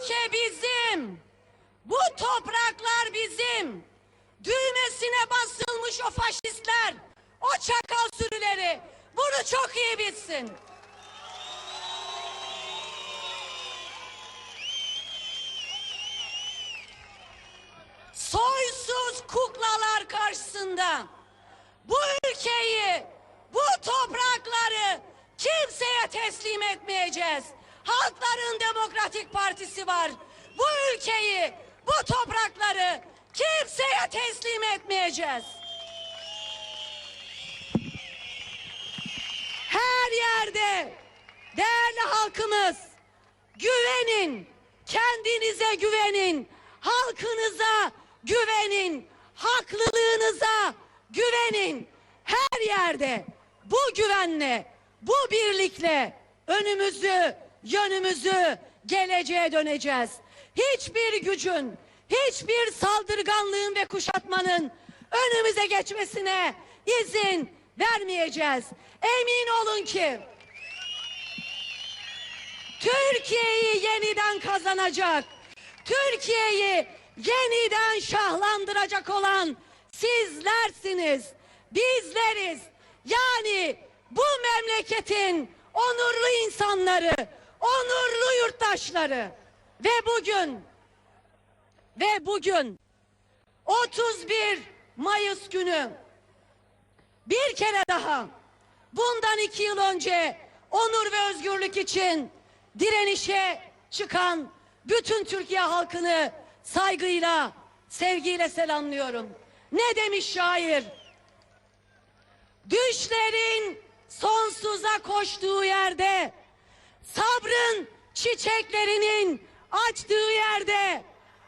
ülke bizim. Bu topraklar bizim. Düğmesine basılmış o faşistler, o çakal sürüleri bunu çok iyi bilsin. Soysuz kuklalar karşısında bu ülkeyi, bu toprakları kimseye teslim etmeyeceğiz. Halkların Demokratik Partisi var. Bu ülkeyi, bu toprakları kimseye teslim etmeyeceğiz. Her yerde değerli halkımız güvenin, kendinize güvenin, halkınıza güvenin, haklılığınıza güvenin. Her yerde bu güvenle, bu birlikle önümüzü, yönümüzü geleceğe döneceğiz. Hiçbir gücün, hiçbir saldırganlığın ve kuşatmanın önümüze geçmesine izin vermeyeceğiz. Emin olun ki Türkiye'yi yeniden kazanacak, Türkiye'yi yeniden şahlandıracak olan sizlersiniz, bizleriz. Yani bu memleketin onurlu insanları, onurlu yurttaşları ve bugün ve bugün 31 Mayıs günü bir kere daha bundan iki yıl önce onur ve özgürlük için direnişe çıkan bütün Türkiye halkını saygıyla, sevgiyle selamlıyorum. Ne demiş şair? Düşlerin sonsuza koştuğu yerde, sabrın çiçeklerinin açtığı yerde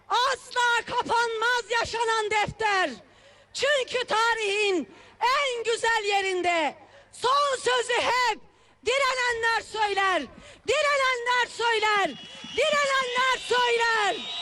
asla kapanmaz yaşanan defter. Çünkü tarihin en güzel yerinde son sözü hep direnenler söyler. Direnenler söyler. Direnenler söyler.